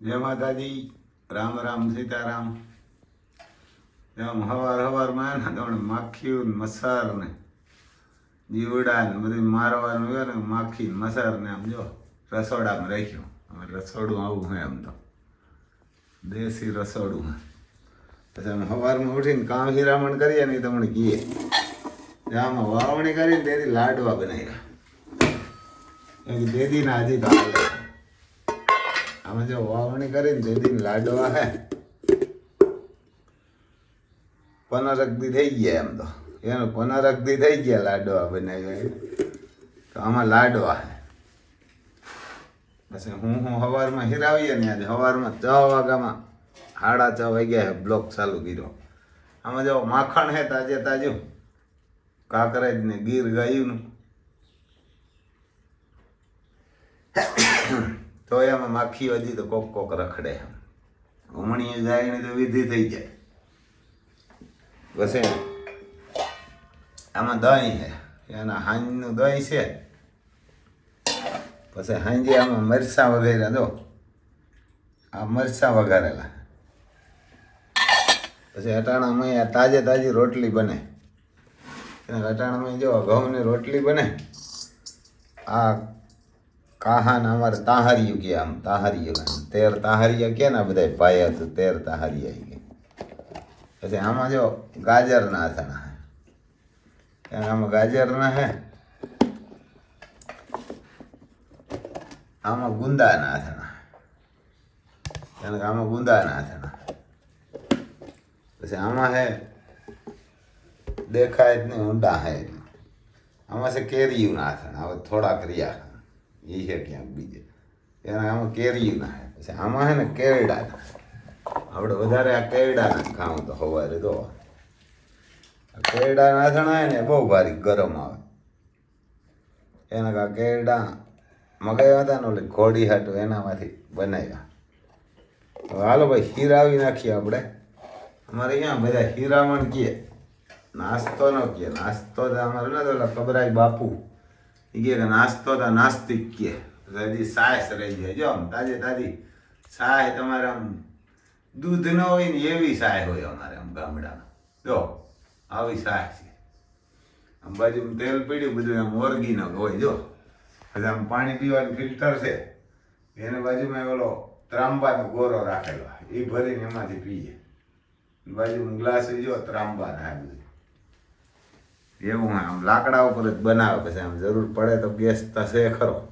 જય માતાજી. રામ રામ સીતારામ. એમ હવાર હવારમાં ને તમને માખીયું મસાર ને જીવડા ને બધું મારવાનું હોય ને માખી મસાર ને આમ જો રસોડામાં રાખ્યું. અમે રસોડું આવું હોય આમ તો. દેશી રસોડું પછી અમે સવારમાં ઉઠીને કામ હિરામણ કરીએ ને તમને કહીએ આમાં વાવણી કરીને તેથી લાડવા બનાવ્યા. દેદીના હજી તો આમાં જો વાવણી કરીને દેદીને લાડવા હે. પનરકદી થઈ ગયા એમ તો. એનો પનરકદી થઈ ગયા લાડવા બનાવ્યા. તો આમાં લાડવા હે. પછી હું હું સવારમાં હિરાવીએ ને આજે સવારમાં છ વાગ્યામાં સાડા છ વાગ્યા હે બ્લોક ચાલુ કર્યો. આમાં જો માખણ હે તાજે તાજું. કાંકરેજ ને ગીર ગાયુંનું તો એમાં માખી હજી તો કોક કોક રખડે હમણી ને તો વિધિ થઈ જાય. પછી આમાં દહીં છે. એના હાંજનું દહીં છે. પછી હાંજે આમાં મરચાં વગેરે દો આ મરચાં વઘારેલા. પછી અટાણામાં આ તાજે તાજી રોટલી બને. અટાણામાં જો ઘઉંની રોટલી બને, આ કાહાન અમારે તાહારિયું કે આમ તાહારિયું તેર તાહારિયા કે ને બધા પાયા તો તેર તાહારિયા કે પછી આમાં જો ગાજરના અથાણા હે. આમાં ગાજરના હે? આમાં ગુંદાના અથાણા અને આમાં ગુંદાના અથાણા પછી આમાં હે, દેખાય જ નહીં, ઊંડા હે. આમાં છે કેરીયું અથાણા, હવે થોડાક રહ્યા. એ છે ક્યાંક બીજે. એના આમાં કેરી ના હે પછી આમાં છે ને કેરડા આપણે વધારે આ કેરડાના ખાવું તો સવારે તો. કેરડા નાથણા ને બહુ ભારી ગરમ આવે. એના કા કેરડા મગાવ્યા હતા ને ઓલી ઘોડી હાટું એનામાંથી બનાવ્યા હાલો ભાઈ હીરાવી નાખીએ આપણે અમારે અહીંયા બધા હીરામણ કહે નાસ્તો ન કહે નાસ્તો અમારે ને તો ઓલા કબરાઈ બાપુ. કે નાસ્તો તા નાસ્તિક તો હજી સાયસ રહી જાય જો આમ તાજે તાજી સાય તમારે આમ દૂધ ન હોય ને એવી સાય હોય અમારે આમ ગામડામાં જો આવી સાય છે આમ બાજુ તેલ પીડ્યું બધું આમ ઓર્ગીનો હોય જો પછી આમ પાણી પીવાનું ફિલ્ટર છે એને બાજુમાં ઓલો ત્રાંબાનો ગોરો રાખેલો એ ભરીને એમાંથી પીએ બાજુમાં ગ્લાસ જો ત્રાંબાના આ બધું એવું આમ લાકડા ઉપર જ બનાવે પછી આમ જરૂર પડે તો ગેસ થશે ખરો.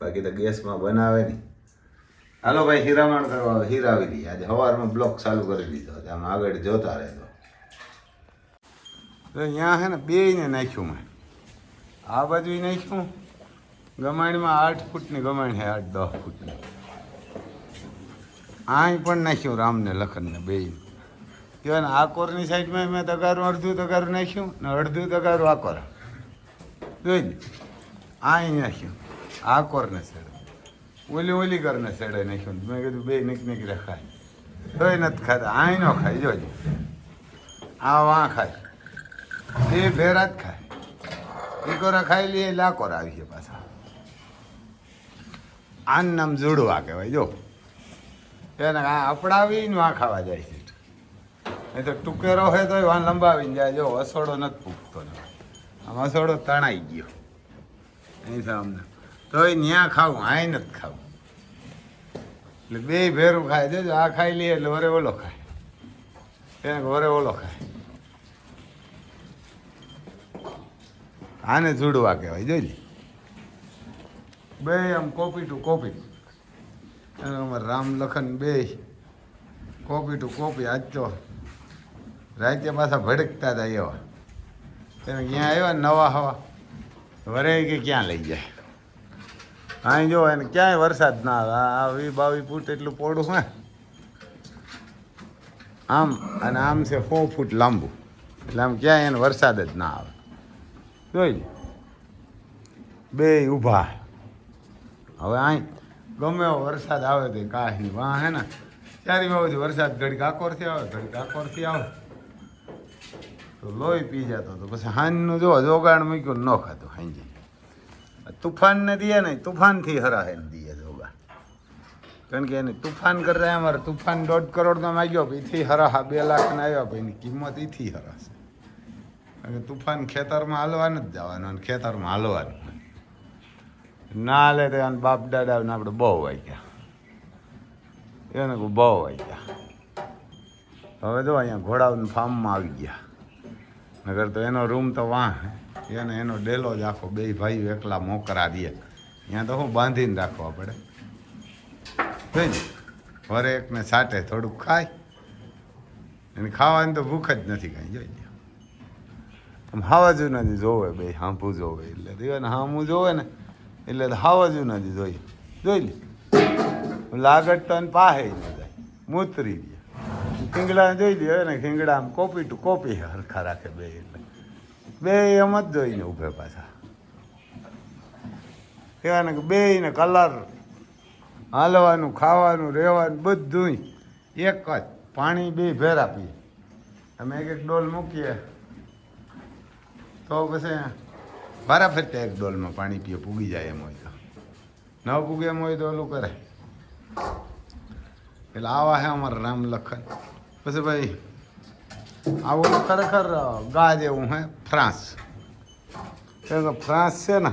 બાકી તો ગેસમાં બનાવે નહીં. હાલો ભાઈ, હીરામણ કરવા હીરાવી દઈએ આજે સવારમાં બ્લોક ચાલુ કરી દીધો આમ આગળ જોતા રહેતો અહીંયા છે ને બેયને નાખ્યું મેં. આ બાજુ નાખ્યું. ગમાણીમાં આઠ ફૂટની ગમાણી છે, આઠ દસ ફૂટની. અહીં પણ નાખ્યું રામને, લખનને, બેયને. કહેવાય ને કોરની સાઈડમાં મેં તગારું, અડધું તગારું નાખ્યું ને અડધું તગારું આ કોર. જોઈ લે અહીં નાખ્યું કોરને છેડે. ઓલી ઓલી કરને છેડે નાખ્યું. મેં કીધું, બે નીક નીક રખાય તોય નથી ખાતા ન ખાય જોજો આ વાં ખાય. એ ભેરા જ ખાય. એ કોરા ખાઈ લઈએ લાકોર આવી છે પાછા. આન નામ જોડવા કહેવાય, જો. એને આ અપડાવીને વાં ખાવા જાય છે. નહીં તો ટુકેરો હોય તોય વાન લંબાવીને જાય જો અસોડો નથી ફૂકતો આમ અસોડો તણાઈ ગયો. અહીં સામને તોય ન્યા ખાવું, આય નથી ખાવું. એટલે બે ભેરું ખાય. જોજો આ ખાઈ લઈએ એટલે વરે ઓલો ખાય. ત્યાં વરે ઓલો ખાય. આને જોડવા કહેવાય. જોઈ બે આમ કોપી ટુ કોપી. અને અમારે રામ લખન બે. કોપી ટુ કોપી, આજ તો રાતે પાછા ભડકતા હતા એવા. તમે ક્યાં આવ્યા નવા હવા? વરે કે ક્યાં લઈ જાય? અહીં જો એને ક્યાંય વરસાદ ના આવે. આ વી બાવી ફૂટ એટલું પોડું હે. આમ, અને આમ છે સો ફૂટ લાંબુ. એટલે આમ ક્યાંય એને વરસાદ જ ના આવે. જોઈ. બે ઊભા. હવે અહીં ગમે એવો વરસાદ આવે તો કાહી વાહ હે ને ચારી બાજુ વરસાદ ઘડી કાકોરથી આવે ઘડી કાકોરથી આવે. તો લોહી પી જતો તો પછી હાંજનું જો જોગાણ મૂક્યું ન ખાતું હાંજી. તુફાન ને દે ને તુફાનથી હરાહે ને દે જોગાણ. કારણ કે એને તુફાન કરતા અમારે તુફાન દોઢ કરોડનો માગ્યો એથી હરાહા બે લાખના આવ્યા ભાઈ એની કિંમત એથી હરાશે. કારણ કે તુફાન ખેતરમાં હાલવાનું જ જવાનું, અને ખેતરમાં હાલવાનું ના હાલે તો એને બાપ દાદાને આપણે બહુ વાગ્યા. એને બહુ વાગ્યા. હવે જો અહીંયા ઘોડાઓના ફાર્મમાં આવી ગયા. નગર તો એનો રૂમ તો વાહ એને એનો ડેલો જ આખો બે ભાઈઓ એકલા મોકરા દે. ત્યાં તો હું બાંધીને રાખવા પડે. જોઈ વરે એકને સાટે થોડુંક ખાય. એને ખાવાની તો ભૂખ જ નથી કાંઈ, જોઈ લે આમ હાવાજુ નથી જોવે બે હાંભું જોવે. એટલે દીવાને હામું જોવે ને, એટલે હાવાજુ નથી જોઈએ જોઈ. લે લાગટ તો પાહે ન જાય. મૂતરી ખીંગડા જોઈ લે અને ખીંગડા આમ કોપી ટુ કોપી હરખા રાખે બે એટલે. બે એમ જ જોઈને ઊભે પાછા. કહેવાને કે બેયને કલર હાલવાનું, ખાવાનું, રહેવાનું બધું એક જ પાણી બે ભેરા પીએ અમે એક એક ડોલ મૂકીએ. તો પછી ભારા ફરતા એક ડોલમાં પાણી પીએ, પૂગી જાય એમ હોય તો. ન પૂગે એમ હોય તો ઓલું કરે. એટલે આવા હે અમારા રામ લખન. પછી ભાઈ, આવું ખરેખર ગા જેવું હે ફ્રાન્સ કેમ કે ફ્રાન્સ છે ને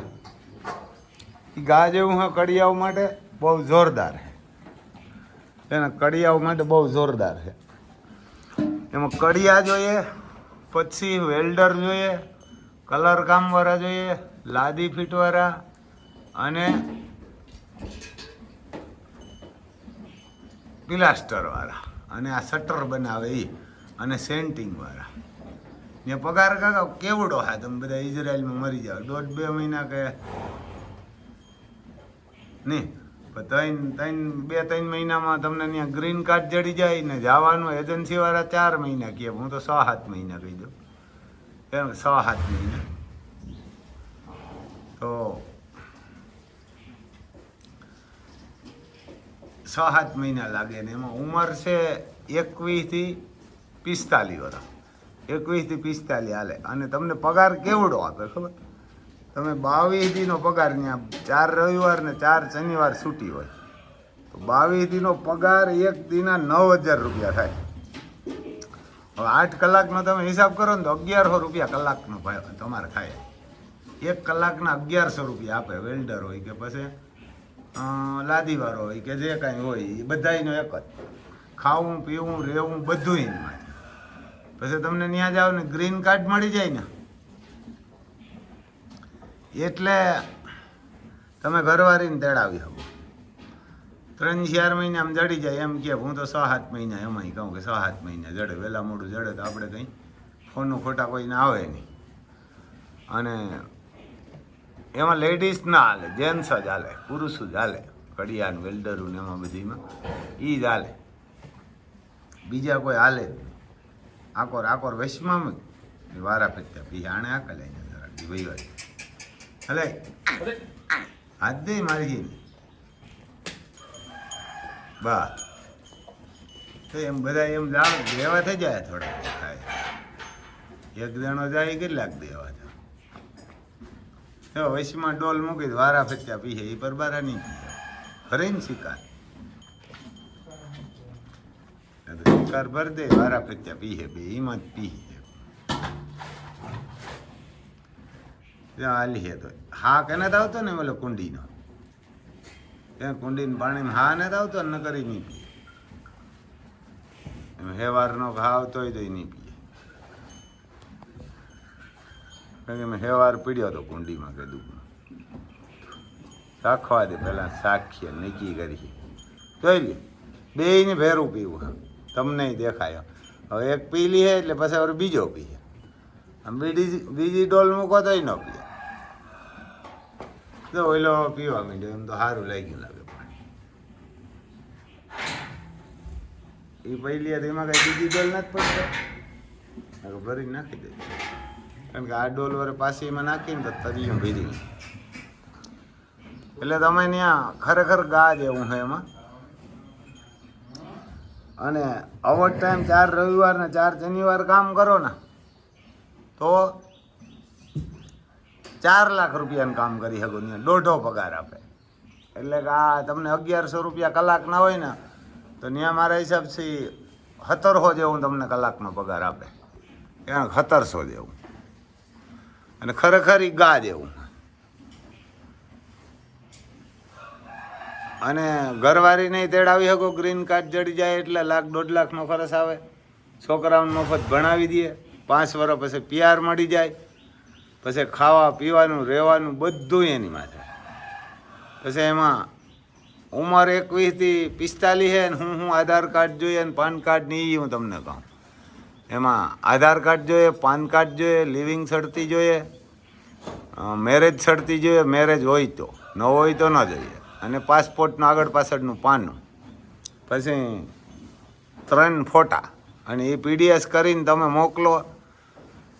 એ ગા જેવું હે કડિયાઓ માટે બહુ જોરદાર છે એના કડિયાઓ માટે બહુ જોરદાર છે એમાં કડિયા જોઈએ, પછી વેલ્ડર જોઈએ, કલર કામવાળા જોઈએ, લાદી ફીટવાળા અને પ્લાસ્ટરવાળા અને આ શટર બનાવે એ અને સેન્ટિંગવાળા ને પગાર કાકા કેવડો હા તમે બધા ઇઝરાયલમાં મરી જાઓ. દોઢ બે મહિના કે નહીં? ત્રણ ત્રણ, બે, ત્રણ મહિનામાં તમને ત્યાં ગ્રીન કાર્ડ જડી જાય ને જવાનું એજન્સીવાળા ચાર મહિના કહે હું તો છ સાત મહિના કહી દઉં. એમ છ સાત મહિના. તો છ સાત મહિના લાગે ને એમાં ઉંમર છે એકવીસથી પિસ્તાલીસ વર્ષ એકવીસથી પિસ્તાલીસ હાલે. અને તમને પગાર કેવડો આપે ખબર? તમે બાવીસ દીનો પગાર ત્યાં ચાર રવિવાર ને ચાર શનિવાર છૂટી હોય. તો બાવીસ દીનો પગાર એક દીના નવ હજાર રૂપિયા થાય. હવે આઠ કલાકનો તમે હિસાબ કરો ને તો અગિયારસો રૂપિયા કલાકનો ભાઈ તમારે થાય. એક કલાકના અગિયારસો રૂપિયા આપે વેલ્ડર હોય કે પછી લાદીવાળો હોય કે જે કાંઈ હોય, એ બધાયનો એક જ. ખાવું, પીવું, રહેવું બધું પછી તમને ત્યાં જાઓ ને ગ્રીન કાર્ડ મળી જાય ને. એટલે તમે ઘરવાળીને તેડાવી શકો. ત્રણ ચાર મહિનામાં જડી જાય એમ કે હું તો છ સાત મહિના એમાંય કહું કે છ સાત મહિના જડે વહેલા મોડું જડે તો આપણે કંઈ ફોનનું ખોટા કોઈને આવે નહીં. અને એમાં લેડીઝ ના હાલે જેન્ટ્સ જ હાલે પુરુષો જ હાલે. કડિયાન વેલ્ડરું ને એમાં બધીમાં. એ જ હાલે. બીજા કોઈ હાલે જ નહીં. આકોર આકોર વૈશ્વામાં વારા ફેરતા પી આણે આકલે જરા ભાઈ વાત હલે? હાથ દે મારી બા. તો એમ બધા એમ જાણ દેવા થઈ જાય થોડા થાય એક જણો જાય કેટલાક દેવા થાય. તો વૈશમાં ડોલ મૂકી વારા ફેરતા પીએ એ પરબારા નહીં ફરે ને શિકાર. શિકાર ભર દે વારા ફેરતા પીએ બે એમાં જ પીએ હાલી હે તો. હા કે નથી આવતો ને ઓલો કુંડીનો? ત્યાં કુંડીને પાણીમાં હા નથી આવતો ને કરી નહીં પીએ. હેવારનો ઘા આવતો હોય તો એ નહીં પીએ કારણ કે મેં હેવાર પીડ્યો હતો કુંડીમાં કીધું રાખવા દે પહેલાં સાખીએ, નીકી કરી જોઈ લે બેયને ભેરું પીવું તમને દેખાય. હવે એક પી લે એટલે પછી હવે બીજો પીએ. આમ બીજી બીજી ડોલ મૂકો તોય ન પીએ. તો ઓઈલો પીવા માંડ્યો, એમ તો સારું લાગ્યું લાગે પાણી. એ પહેલી એમાં કઈ બીજી ડોલ નથી પડતો. ભરી નાખી દે કારણ કે આ ડોલ વરે પાછી એમાં નાખીને તો તરિયું ભીરી. એટલે તમે ત્યાં ખરેખર ગા જેવું છે એમાં. અને અવર ટાઈમ ચાર રવિવાર ને ચાર શનિવાર કામ કરો ને, તો ચાર લાખ રૂપિયાનું કામ કરી શકો ને, દોઢો પગાર આપે. એટલે કે આ તમને અગિયારસો રૂપિયા કલાકના હોય ને, તો ત્યાં મારા હિસાબથી હતરસો જેવું તમને કલાકનો પગાર આપે. ત્યાં સત્તરસો જેવું. અને ખરેખર ઈ ગા જેવું અને ઘરવાળી નહીં તેડાવી શકો ગ્રીન કાર્ડ જડી જાય એટલે લાખ દોઢ લાખનો ખર્ચ આવે. છોકરાઓને મફત ભણાવી દઈએ. પાંચ વર્ષ પછી પીઆર મળી જાય. પછી ખાવા, પીવાનું, રહેવાનું બધું એની માથે. પછી એમાં ઉંમર એકવીસથી પિસ્તાલીસ છે ને હું હું આધાર કાર્ડ જોઈએ ને પાન કાર્ડ નહીં હું તમને કહું. એમાં આધાર કાર્ડ જોઈએ, પાન કાર્ડ જોઈએ, લિવિંગ સડતી જોઈએ મેરેજ સડતી જોઈએ, મેરેજ હોય તો. ન હોય તો ન જોઈએ. અને પાસપોર્ટનું, આગળ પાછળનું પાનું પછી ત્રણ ફોટા. અને એ પીડીએસ કરીને તમે મોકલો.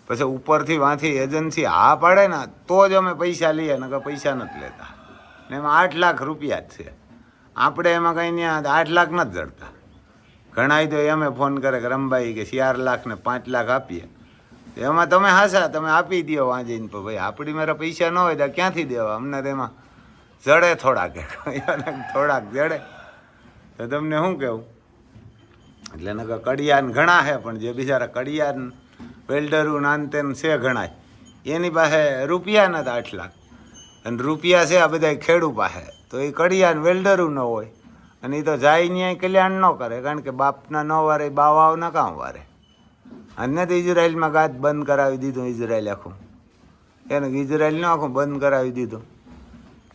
પછી ઉપરથી વાંથી એજન્સી હા પાડે ને, તો જ અમે પૈસા લઈએ ને પૈસા નથી લેતા. ને એમાં આઠ લાખ રૂપિયા જ છે. આપણે એમાં કંઈ ત્યાં આઠ લાખ નથી જડતા. ઘણાય તો અમે ફોન કરે કે રમભાઈ કે ચાર લાખ ને પાંચ લાખ આપીએ. એમાં તમે હાસા, તમે આપી દો વાંચીને ભાઈ આપણી મારા પૈસા ન હોય તો ક્યાંથી દેવા? અમને તેમાં જડે થોડાક થોડાક જડે. તો તમને શું કહેવું એટલે નકર કડિયાન ઘણા છે પણ જે બિચારા કડિયાન વેલ્ડરું નાનતેન છે ઘણાય. એની પાસે રૂપિયા નથી આઠ લાખ. અને રૂપિયા છે આ બધા ખેડૂ પાસે તો એ કડિયાન વેલ્ડરું ન હોય. અને એ તો જાય ન્યાય કલ્યાણ ન કરે, કારણ કે બાપના ન વારે ના કામ વારે. અને તો ઇઝરાયલમાં ગાત બંધ કરાવી દીધું ઇઝરાયલ આખું. એને ઇઝરાયલનું આખું બંધ કરાવી દીધું.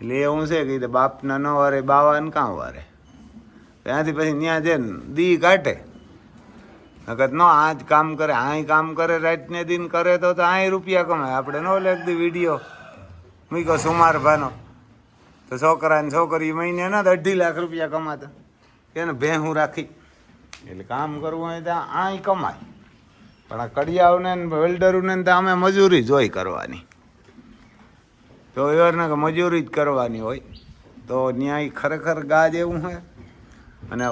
એટલે એવું છે કે બાપના ન વારે બાવાને કામ વારે. ત્યાંથી પછી ત્યાં છે દી કાઢે. નકર ન આ જ કામ કરે, આય કામ કરે, રાતને દિન કરે તો આય રૂપિયા કમાય. આપણે ન લેખતી વીડિયો. મૂક્યો સુમાર ભાનો. તો છોકરા ને છોકરી મહિને ના અઢી લાખ રૂપિયા કમાતા. એને ભેહું રાખી. એટલે કામ કરવું હોય ત્યાં આય કમાય. પણ આ કડિયાઓને વેલ્ડરોને ને તો અમે મજૂરી જોઈ કરવાની. તો એવાને કે મજૂરી જ કરવાની હોય. તો ન્યાય ખરેખર ગાજ એવું હોય અને આ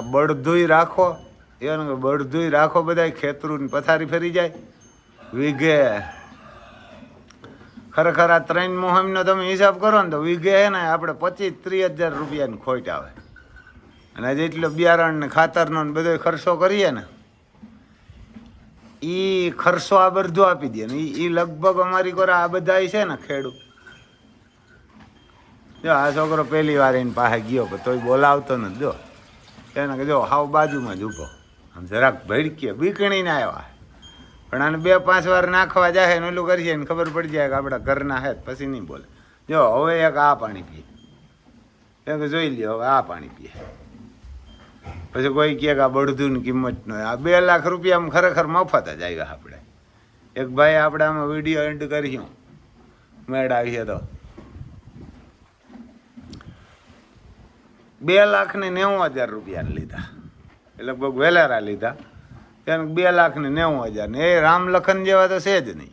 રાખો. એને કે બળદુય રાખો બધા ખેતરું પથારી ફરી જાય. વીઘે ખરેખર આ ત્રણ મોહમનો તમે હિસાબ કરો ને તો વીઘે હે ને આપણે પચીસ ત્રીસ હજાર રૂપિયાની ખોટ આવે. અને જેટલો બિયારણ ને ખાતરનો ને બધો ખર્ચો કરીએ ને એ ખર્ચો આ બધું આપી દે ને. એ લગભગ અમારી કોરા આ બધા છે ને ખેડૂત. જો આ છોકરો પહેલી વાર એની પાસે ગયો, પણ તોય બોલાવતો નથી. જો એને જો હાવ બાજુમાં જ ઊભો. આમ જરાક ભડકીએ બીકણીને આવ્યા. પણ આને બે પાંચ વાર નાખવા જાય ને ઓલું કરીએ ને ખબર પડી જાય કે આપણા ઘરના હે પછી નહીં બોલે. જો, હવે એક આ પાણી પીએ. એક જોઈ લ્યો, હવે આ પાણી પીએ. પછી કોઈ કહે કે આ બળધુની કિંમત ન આ બે લાખ રૂપિયામાં ખરેખર મફત જ આવ્યા આપણે. એક ભાઈ આપણે આમાં વીડિયો એન્ડ કર્યું. મેળાવીએ તો. બે લાખ ને નેવું હજાર રૂપિયા લીધા. એ લગભગ વેલારા લીધા. એને બે લાખ ને નેવું હજાર ને. એ રામ લખન જેવા તો છે જ નહીં.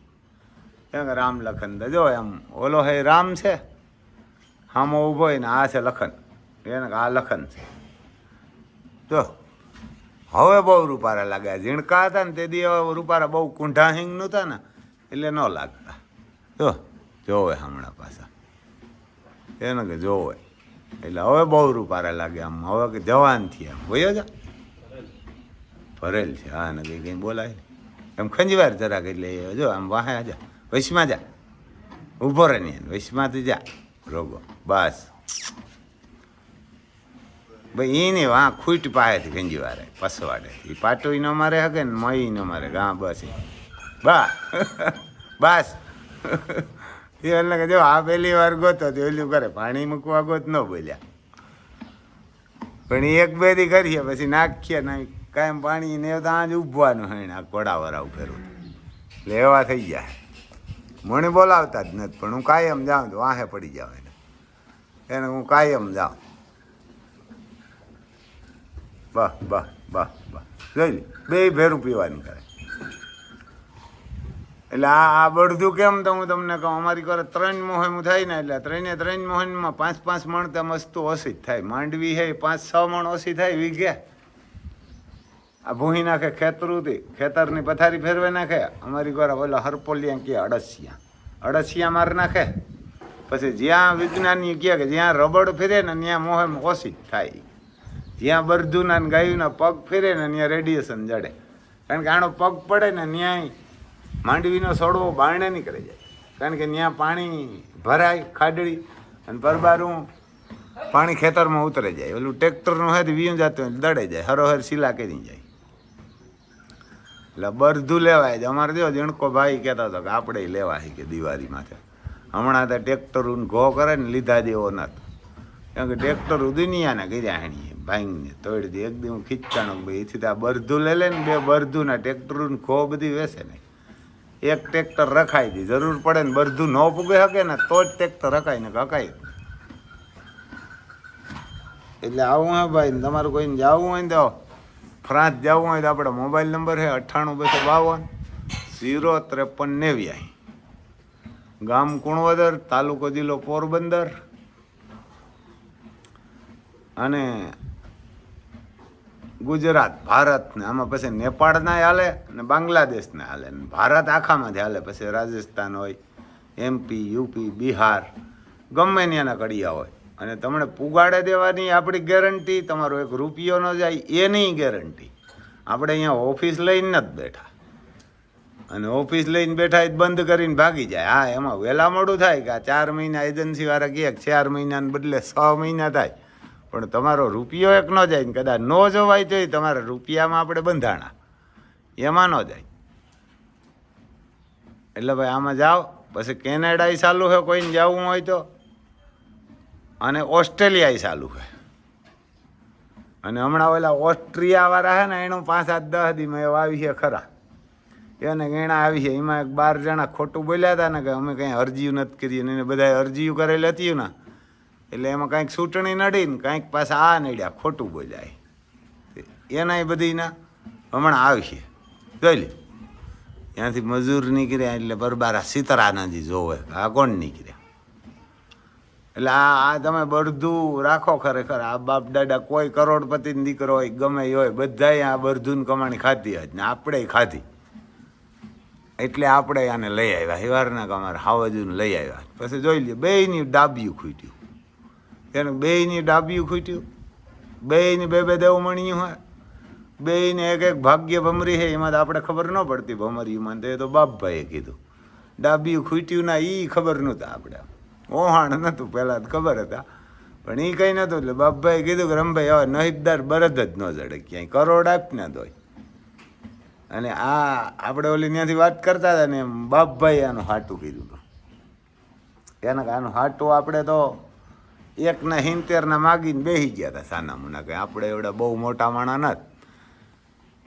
કેમ કે રામ લખન તો જો એમ ઓલો હે રામ છે, હામો ઊભો ને આ છે લખન. એને આ લખન છે. જો, હવે બહુ રૂપારા લાગ્યા. ઝીણકા હતા ને તે દી રૂપારા બહુ કુંઢા હિંગ નહોતા ને, એટલે ન લાગતા. જો, જોવે હમણાં પાછા. એને કે જોવે. એટલે હવે બહુ રૂપારા લાગે આમ. હવે કે જવાન થયા હોય જા. ભરેલ છે. હા ને કંઈ કંઈ બોલાય એમ ખંજવાર જરાક એટલે જો, આમ વાહે જા, વૈશમાં જા. ઊભો રહે નહીં, વૈશમાંથી જા, રોગો. બસ. ભાઈ એની વાં ખૂટ પાસેથી ગંજીવારે પસવાડે. એ પાટો ન મારે હકે ને મય ન મારે. ગા બસ. બા. બસ. એ એટલે જો, આ પહેલી વાર ગોતો તો ઓલું કરે, પાણી મૂકવા ગોત ન બોલ્યા. પણ એક બે દી કરીએ પછી નાખીએ ને કાયમ પાણી ને ત્યાં જ ઉભવાનું હોય ને આ કોડાવરા ઉભેરું એટલે એવા થઈ જાય મને બોલાવતા જ નથી, પણ હું કાયમ જાઉં તો વાહે પડી જાઉં એને. એને હું કાયમ જાઉં. બસ બસ બસ બસ. જોઈ લે, બે ભેરું પીવાની કરે. એટલે આ આ બળધું કેમ તો હું તમને કહું, અમારી ઘરે ત્રણ મોહન થાય ને, એટલે ત્રણે ત્રણ મોહનમાં પાંચ પાંચ મણ તો મસ્ત ઓછી જ થાય. માંડવી હે પાંચ છ મણ ઓછી થાય, વીઘે. આ ભૂહી નાખે ખેતરુંથી ખેતરની પથારી ફેરવે નાખે. અમારી ઘરે ઓલા હરપોલિયા કે અડસિયા અડસિયા માર નાખે. પછી જ્યાં વિજ્ઞાની કહે કે જ્યાં રબડ ફેરે ને ત્યાં મોહમ ઓછી થાય. જ્યાં બરધુના ગાયુંના પગ ફેરે ને ત્યાં રેડિયેશન જડે. કારણ કે આનો પગ પડે ને ન્યાય માંડવીનો સોડવો બારણે નીકળી જાય. કારણ કે ત્યાં પાણી ભરાય ખાડડી અને પરબારું પાણી ખેતરમાં ઉતરે જાય. ઓલું ટ્રેક્ટરનું હોય વીયું જતું હોય દડે જાય. હરોહર શીલા કરી જાય. એટલે બધું લેવાય અમારે જો જણકો ભાઈ કહેતા હતો કે આપણે લેવાય કે દિવાળીમાં હમણાં તો ટ્રેક્ટરું ઘો કરે ને લીધા જેવો નતો કેમ કે ટ્રેક્ટર દુનિયાને કર્યા હાણીએ ભાઈને તોડી દે. એકદમ ખીચાણું એથી આ બરધું લે લે ને બે બરધુંના ટ્રેક્ટરું ઘો બધી વેસે ને. એક ટ્રેક્ટર રખાઈ દી, જરૂર પડે ને બરધું ન પૂગે શકે ને તો જ ટ્રેક્ટર રખાય ને કકાય એટલે આવું હે ભાઈ તમારું કોઈને જવું હોય ને તો ફ્રાન્સ જવું હોય તો આપણો મોબાઈલ નંબર છે અઠ્ઠાણું બસો બાવન, ઝીરો ત્રેપન નેવ્યાસી. ગામ કુણવદર, તાલુકો જિલ્લો પોરબંદર. અને ગુજરાત, ભારત ને આમાં પછી નેપાળના હાલે અને બાંગ્લાદેશના હાલે. ભારત આખામાંથી હાલે, પછી રાજસ્થાન હોય, એમપી, યુપી, બિહાર, ગમે ત્યાંના કડિયા હોય. અને તમને પુગાડે દેવાની આપણી ગેરંટી તમારો એક રૂપિયો ન જાય, એની ગેરંટી આપણે અહીંયા ઓફિસ લઈને જ બેઠા. અને ઓફિસ લઈને બેઠા એ બંધ કરીને ભાગી જાય. હા, એમાં વહેલા મોડું થાય કે આ ચાર મહિના એજન્સીવાળા કહે ચાર મહિનાને બદલે છ મહિના થાય. પણ તમારો રૂપિયો એક ન જાય ને કદાચ ન જવાય તો તમારા રૂપિયામાં આપણે બંધાણા. એમાં ન જાય. એટલે ભાઈ આમાં જાઓ. પછી કેનેડા ચાલુ છે, કોઈને જવું હોય તો. અને ઓસ્ટ્રેલિયા ચાલુ છે. અને હમણાં ઓલા ઓસ્ટ્રિયાવાળા છે ને, એનું પાંચ સાત દસ દીમાં એવા આવી છે ખરા. એને ગણા આવી છે. એમાં એક બાર જણા ખોટું બોલ્યા હતા ને કે અમે કંઈ અરજીઓ નથી કરી અને એને બધાએ અરજીઓ કરેલી હતી ને. એટલે એમાં કાંઈક ચૂંટણી નડી ને કાંઈક પાછા આ નડ્યા, ખોટું બોલ્યા. એનાય બધીના હમણાં આવશે જોઈ લે. ત્યાંથી મજૂર નીકળ્યા એટલે બરબારા સીતરાનાજી જોવે. આ કોણ નીકળ્યા? એટલે આ આ તમે બરધું રાખો ખરેખર. આ બાપ દાદા કોઈ કરોડપતિ દીકરો હોય, ગમે એ હોય, બધાએ આ બરધુન કમાણી ખાધી જ ને આપણે ખાધી. એટલે આપણે આને લઈ આવ્યા. હિવારના અમારે હાવજુને લઈ આવ્યા. પછી જોઈ લે બેયની ડાબિયું ખૂટ્યું. એને બેયની ડાબિયું ખૂટ્યું. બેયની બે બે દેવું હોય. બેયને એક એક ભાગ્ય ભમરી છે, એમાં તો આપણે ખબર ન પડતી ભમરીમાં તો એ તો બાપભાઈએ કીધું. ડાબિયું ખૂટ્યું ના એ ખબર નહોતા આપણે. ઓહાણ નહોતું પહેલાં ખબર હતા. પણ એ કંઈ નહોતું એટલે બાપભાઈએ કીધું કે રમભાઈ, હવે નહીબદાર બરદ જ ન જડે, ક્યાંય કરોડ આપ ને દોય. અને આ આપણે ઓલી ત્યાંથી વાત કરતા હતા ને એમ બાપભાઈ આનું હાટું કીધું હતું. એના કે આનું હાટું આપણે તો એકના હિંતેરના માગીને બેસી ગયા હતા સાના મુના કે આપણે એવડા બહુ મોટા માણા નથી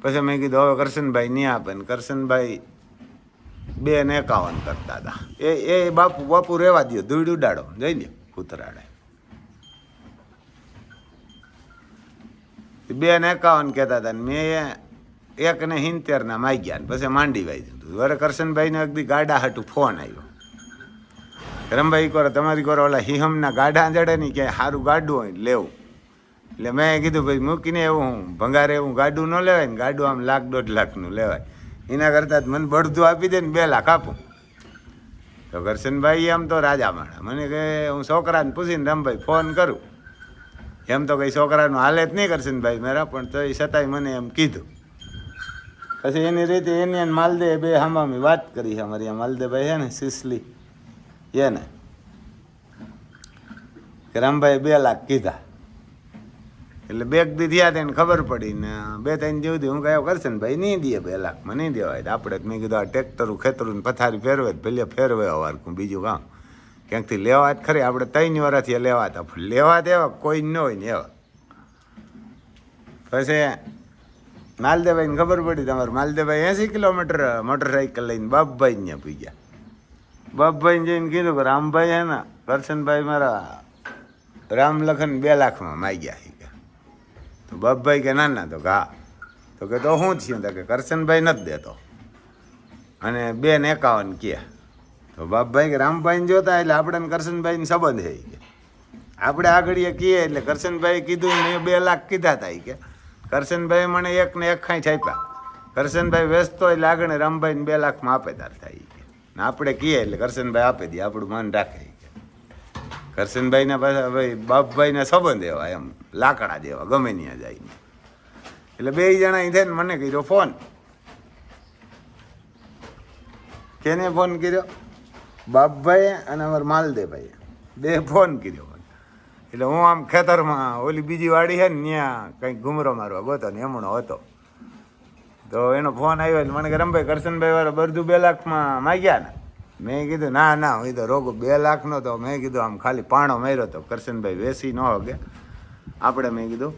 પછી મેં કીધું, હવે કરશનભાઈ નહીં આપે ને કરશનભાઈ બે ને એકાવન કરતા હતા. એ એ બાપુ બાપુ રહેવા દો ધૂળ ઉડાડો. જઈ લે ઉતરાડે બે ને એકાવન કહેતા હતા મેં એક ને હિંતેરના માગ્યા ને પછી માંડી વાઈ દીધું વરે કરશનભાઈને એક દી ગાડા હાટું ફોન આવ્યો રમભાઈ કરો, તમારી કરો ઓલા હિહમના ગાડા જડે નહીં ક્યાંય સારું ગાડું હોય લેવું. એટલે મેં કીધું, ભાઈ મૂકીને એવું ભંગારે એવું ગાડું ન લેવાય ને ગાડું આમ લાખ દોઢ લાખનું લેવાય. એના કરતાં મને બળધું આપી દે ને બે લાખ આપું. તો કરશનભાઈ એમ તો રાજા માણા મને કે હું છોકરાને પૂછીને રમભાઈ ફોન કરું. એમ તો કંઈ છોકરાનું હાલે જ નહીં કરશનભાઈ મેરા, પણ તો એ છતાંય મને એમ કીધું. પછી એની રીતે એની અને માલદે બે હામામી વાત કરી છે અમારી. માલદેભાઈ છે ને, સિસલી, એને કે રામભાઈ બે લાખ કીધા. એટલે બેગ દી થયા તેને ખબર પડી ને બે ત્રણ જેવું હું કયો કરશે ને ભાઈ? નહીં દે બે લાખમાં નહીં દેવાય. આપણે મેં કીધું, આ ટ્રેક્ટરું ખેતરું પથારી ફેરવે પેલે ફેરવે અવારકું બીજું કામ. ક્યાંકથી લેવા જ ખરી, આપણે ત્રણ વર્ષથી લેવા હતા લેવા દેવા કોઈ ન હોય ને એવા. પછી માલદેભાઈને ખબર પડી, તમારે માલદેભાઈ એંસી કિલોમીટર મોટરસાઇકલ લઈને બાપભાઈ ને પી ગયા બાપભાઈને જઈને કીધું કે રામભાઈ હે ને કરશનભાઈ મારા રામ લખન બે લાખમાં માગ્યા બાપભાઈ કે, ના ના, તો ઘા. તો કે, તો શું થયું? તો કે, કરશનભાઈ નથી દેતો. અને બે ને એકાવન કે તો બાપભાઈ કે, રામભાઈને જોતા એટલે આપણે કરશનભાઈને સંબંધ છે કે. આપણે આગળ એ કહીએ એટલે કરશનભાઈ કીધું ને બે લાખ કીધા હતા કે. કરશનભાઈ મને એક ને એક ખાઈ છાપ્યા કરશનભાઈ વેચતો એટલે આગળ રામભાઈને બે લાખમાં આપે તાર થાય ને આપણે કહીએ એટલે કરશનભાઈ આપી દે, આપણું મન રાખે કરશનભાઈના પાછા ભાઈ બાપભાઈના સંબંધ એવા એમ, લાકડા જેવા, ગમે ત્યાં જાય. એટલે બે જણા અહીં થઈને મને કર્યો ફોન. કેને ફોન કર્યો? બાપભાઈ અને અમારા માલદેવભાઈ બે ફોન કર્યો એટલે હું આમ ખેતરમાં ઓલી બીજી વાડી છે ને, ત્યાં કંઈક ઘુમરો મારવા ગયો ને, એમણો હતો. તો એનો ફોન આવ્યો એટલે મને કે રમભાઈ, કરશનભાઈ વાળા બરધું બે લાખમાં માગ્યા ને. મેં કીધું, ના ના, હું તો રોગો બે લાખનો તો મેં કીધું, આમ ખાલી પાણો માર્યો તો કરશનભાઈ વેસી ન હોગે. આપણે મેં કીધું,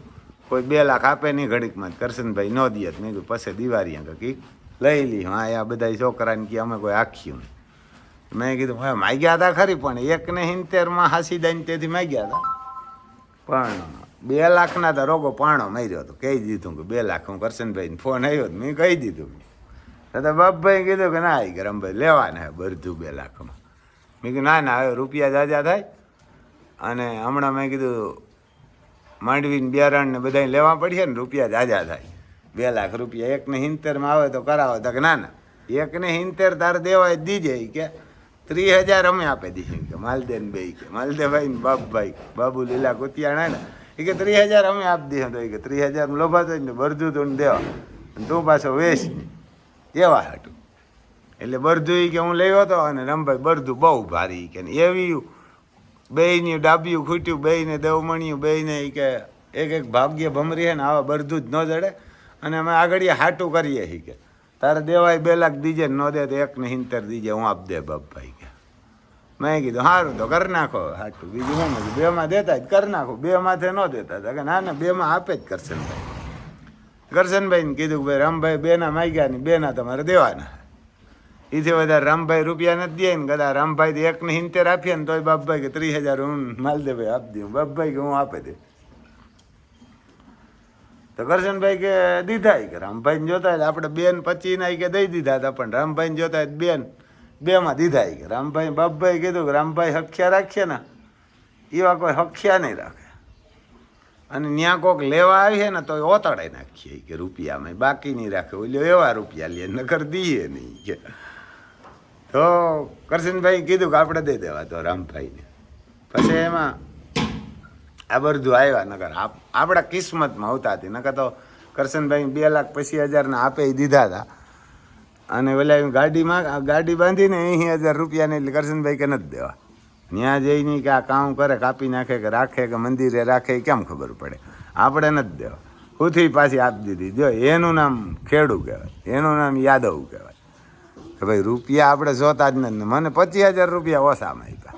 કોઈ બે લાખ આપે નહીં ઘડીકમાં, કરશનભાઈ ન દે. મેં કીધું, પછી દિવાળી કી, લઈ લી. હા આ બધા છોકરાને કે અમે કોઈ આખ્યું મેં કીધું હવે માગ્યા હતા ખરી, પણ એકને હિંતેરમાં હાસી દઈને તેથી માગ્યા હતા. પણ બે લાખના તો રોગો પાણો માર્યો હતો. કહી દીધું કે બે લાખ હું કરશનભાઈને ફોન આવ્યો મેં કહી દીધું. તો બાપભાઈ કીધું કે ના કે રમભાઈ લેવાના હે બરધું બે લાખમાં. મેં કીધું, ના ના, હવે રૂપિયા જાજા થાય. અને હમણાં મેં કીધું માંડવીને બિયારણ ને બધાય લેવા પડશે ને રૂપિયા જાજા થાય. બે લાખ રૂપિયા એકને હિંતેરમાં આવે તો કરાવો. તો કે ના ના એકને હિંતેર તાર દેવાય દીજે. કે, ત્રીસ હજાર અમે આપી દીધી. કે માલદેન બે. કે માલદેભાઈ ને બાપભાઈ. બાબુ લીલા કુતિયાણા ને. એ કે, ત્રીસ હજાર અમે આપી દઈએ તો એ કે, ત્રીસ હજાર લોભાતો ને બરજુ તું દેવા. તું પાછો નહીં એવા હતું એટલે બરધું કે હું લેવો હતો અને રમભાઈ બરધું બહુ ભારી કે એવી બેયની ડાબિયું ખૂટ્યું, બેયને દેવમણ્યું, બેયને એ કે એક એક ભાગ્ય ભમરી ને આવા બરધું જ ન જડે. અને અમે આગળ હાટું કરીએ હી કે. તારે દેવાય બે લાખ દીજે ન દે તો એકને હિંતર દીજે, હું આપ દે બાપભાઈ કે. મેં કીધું સારું તો કરી નાખો હાટું. બીજું શું બેમાં દેતા જ કરી નાખો. બે માથે ન દેતા. હતા કે ના ના, બેમાં આપે જ કરશનભાઈ કરશનભાઈને કીધું કે ભાઈ, રામભાઈ બેના માગ્યા ને બેના તમારે દેવાના. એથી વધારે રામભાઈ રૂપિયા નથી દે ને, કદાચ રામભાઈ એકને હિંતેર આપીએ ને, તોય બાપભાઈ કે ત્રીસ હજાર હું માલદેભાઈ આપી દઉં. બાપભાઈ કે હું આપી દે. તો કરશનભાઈ કે દીધા કે, રામભાઈને જોતા હોય આપણે બેન પચીના કે દઈ દીધા હતા, પણ રામભાઈને જોતા બેન બેમાં દીધા કે. રામભાઈ બાપભાઈ કીધું કે રામભાઈ હખ્યા રાખીએ ને, એવા કોઈ હખ્યા નહીં રાખે. અને ત્યાં કોક લેવા આવીએ ને તો ઓતડાઈ નાખીએ કે રૂપિયામાં બાકી નહીં રાખે ઓલ્યો એવા રૂપિયા લે નગર દઈએ નહીં કે. તો કરશનભાઈ કીધું કે આપણે દઈ દેવા તો રામભાઈને. પછી એમાં આ બધું આવ્યા નગર આપણા કિસ્મતમાં આવતા હતી. નકર તો કરશનભાઈ બે લાખ પચીસ હજારના આપે દીધા હતા. અને ઓલા ગાડીમાં, ગાડી બાંધીને અહીં હજાર રૂપિયાને એટલે કરશનભાઈ કે નથી દેવા. ત્યાં જઈને કે આ કામ કરે, કાપી નાખે કે રાખે કે મંદિરે રાખે એ કેમ ખબર પડે? આપણે નથી દેવા. હુથી પાછી આપી દીધી. જો એનું નામ ખેડૂ કહેવાય. એનું નામ યાદવ કહેવાય. કે ભાઈ, રૂપિયા આપણે જોતા જ નથી. મને પચીસ હજાર રૂપિયા ઓછામાં આપ્યા.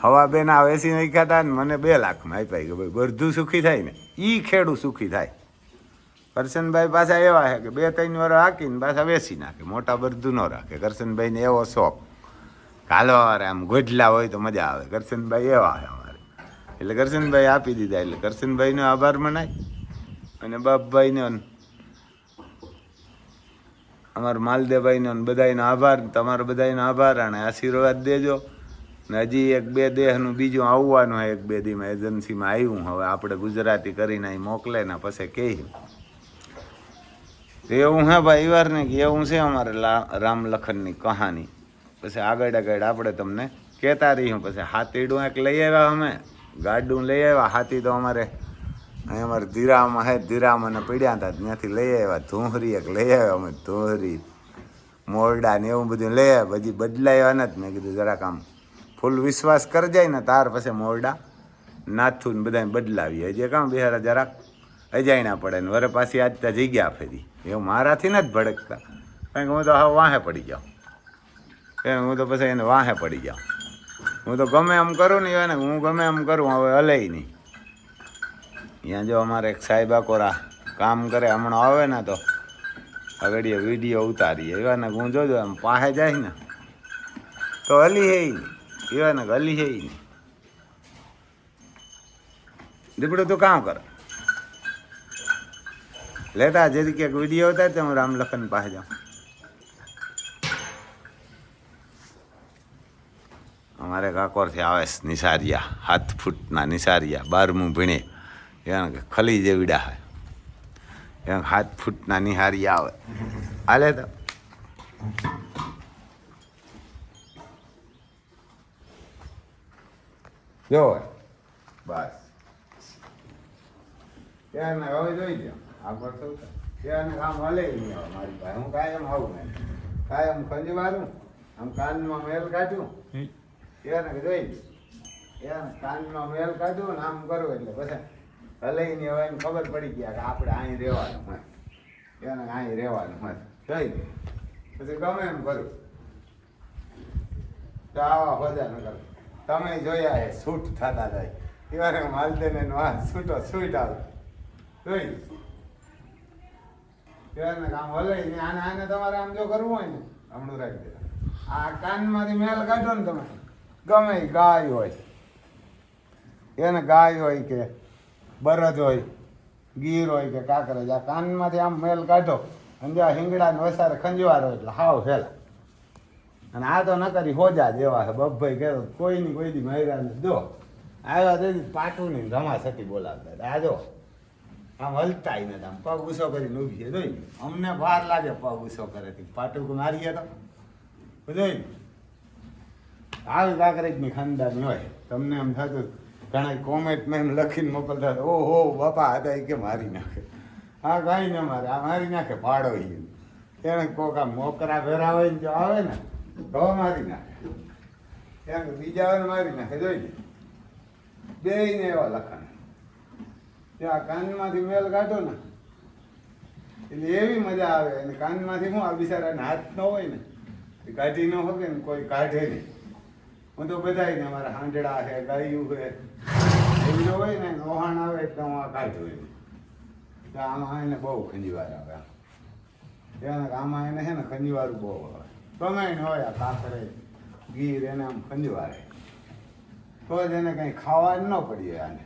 હવા બેન આ એસી નાખ્યા હતા ને મને બે લાખમાં આપ્યા. કે ભાઈ, બધું સુખી થાય ને. એ ખેડૂ સુખી થાય. કરશનભાઈ પાછા એવા છે કે બે, ત્રણ વાર હાકીને પાછા વેચી નાખે. મોટા બધું ન રાખે. કરશનભાઈને એવો શોખ. કાલો આમ ગોઢલા હોય તો મજા આવે. કરશનભાઈ એવા છે અમારે. એટલે કરશનભાઈ આપી દીધા, એટલે કરશનભાઈનો આભાર મનાય. અને બાપભાઈનો અમારા માલદેવભાઈનો ને. બધાનો આભાર, તમારો બધાનો આભાર, અને આશીર્વાદ દેજો. ને હજી એક બે દેહનું બીજું આવવાનું હોય, એક બે દીમાં એજન્સીમાં આવ્યું હવે આપણે ગુજરાતી કરીને અહીં મોકલે, ને પછી કહી. એવું હે ભાઈ વાર ને એવું છે અમારે રામ લખનની કહાની. પછી આગળ આગળ આપણે તમને કહેતા રહીશું. પછી હાથીડું એક લઈ આવ્યા અમે. ગાડું લઈ આવ્યા. હાથી તો અમારે અહીં અમારે ધીરામાં હે, ધીરામાં પીડ્યા હતા. ત્યાંથી લઈ આવ્યા. ધૂંહરી એક લઈ આવ્યા અમે, ધૂંહરી. મોરડા ને એવું બધું લઈ આવ્યા. પછી બદલાયા નથી મેં કીધું જરાક આમ ફૂલ વિશ્વાસ કરી જાય ને તાર પછી મોરડા, નાથું ને બધાને બદલાવીએ હજી કામ બિહારા જરાક અજાયણા પડે ને વરે પાછી આજ ત્યાં જગ્યા ફેરી. એવું મારાથી નથી ભડકતા. કારણ કે હું તો હવે વાહે પડી જાઉં. એ હું તો પછી એને વાહે પડી જાઉં. હું તો ગમે એમ કરું ને એને, હું ગમે એમ કરું, હવે હલે નહીં. અહીંયા જો અમારે એક સાહેબા કોરા કામ કરે, હમણાં આવે ને તો આગળીએ વીડિયો ઉતારીએ. એવા ને હું જોજો, એમ પાસે જાય ને, તો હલી હે એવા ને હલી હે નહીં. દીપડું, તું કામ કર. લેતા જે કે વીડિયો ઉતાર તો હું રામ લખન પાસે જાઉં. અમારે કાકોરથી આવે નિસારિયા, હાથ ફૂટના નિસારિયા, બારમું ભીણે. એને કે ખલી જેવીડા હે. એને હાથ ફૂટના નિહારિયા આવે. હાલે તો. જો બસ. ત્યાં હવે જોઈ લો આગળ ત્યાં કામ હલે નહીં મારી પાસે. હું કાયમ આવું કાયમ ખંજવારું. આમ કાનમાં મેલ કાઢું. ત્યાં જોઈ એને કાનમાં મેલ કાઢ્યું ને આમ કરવું એટલે પછી હલે નહીં હવે એને ખબર પડી ગયા કે આપણે અહીં રહેવાનું હોય. એને અહીં રહેવાનું હોય. જોઈ પછી ગમે એમ કરું. તો આવા હોજા ન કરો. તમે જોયા એ છૂટ થતા જાય. એવાને માલદેને આ છૂટો છૂટ આવે. જોઈ એવાને કામ હલે ને આને આને તમારે આમ જો કરવું હોય ને, હમણાં રાખી દે આ કાનમાંથી મેલ કાઢો ને તમે. ગમે ગાય હોય. એને ગાય હોય કે બરદ હોય, ગીર હોય કે કાંકરેજ, આ કાનમાંથી આમ મેલ કાઢો અને જો આ હિંગડા ને વસારે ખંજવારો એટલે હાવ ફેલા. અને આ તો ન કરી હોજા જેવા છે બભાઈ કે કોઈ ની કોઈ દી મહિરા ને જો, આવ્યા તો પાટું ની રમા સતી બોલાવતા આ જો, આમ હલતા ને આમ પગ ઊંચો કરીને ઊભી છે. જોઈ અમને વાર લાગે પગ ઊંચો કરે તી. પાટું કો મારીએ તો. જોઈ આવી કાંકરેજની ખાનદાની હોય. તમને એમ થતું ઘણા કોમેન્ટમાં એમ લખીને મોકલતા ઓહો, બાપા હતા કે મારી નાખે. આ કાંઈ ન મારે, આ મારી નાખે પાડો એને કોક આ મોકરા ભેરા હોય ને જો આવે ને, તો મારી નાખે. એને બીજા મારી નાખે, જોઈ બે ને એવા લખાણ. ત્યાં કાનમાંથી મેલ કાઢો ને, એટલે એવી મજા આવે. અને કાનમાંથી શું, આ બિચારાને હાથ ન હોય ને કાઢી ન હોય ને કોઈ કાઢે નહીં. હું તો બધાય ને મારા હાંડડા છે, ગાયું છે. એવું જો હોય ને ઓહાણ આવે એટલે હું આ કાઢું એમ. આમાં એને બહુ ખંજીવાર આવે આમ. આમાં એને છે ને ખંજીવારું બહુ આવે. ગમે હોય આ કાકરે, ગીર એને આમ ખંજવારે તો જ એને કંઈ ખાવા ન પડીએ આને.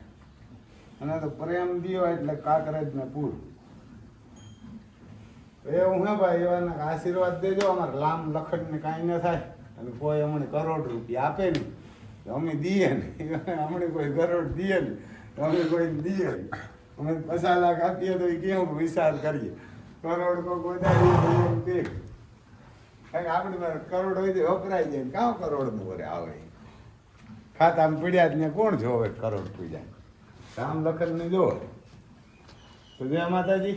અને તો પ્રેમ દિયો એટલે કાકરેજ ને પૂર. એવું હે ભાઈ, એવાના આશીર્વાદ દેજો, અમારે લામ લખડ ને કાંઈ ન થાય. અને કોઈ અમને કરોડ રૂપિયા આપે ને અમે દઈએ ને અમને કોઈ કરોડ દઈએ ને અમે કોઈ દઈએ અમે પચાસ લાખ આપીએ તો એ કેવું વિચાર કરીએ? કરોડ કોઈ તો એમ કારણ કે આપણે કરોડ હોય તો વપરાઈ જાય કાં કરોડનું વરે આવે ખાતામાં પીડ્યા ને કોણ જોવે કરોડ પૂજા રામ લખન ને જો તો જય માતાજી.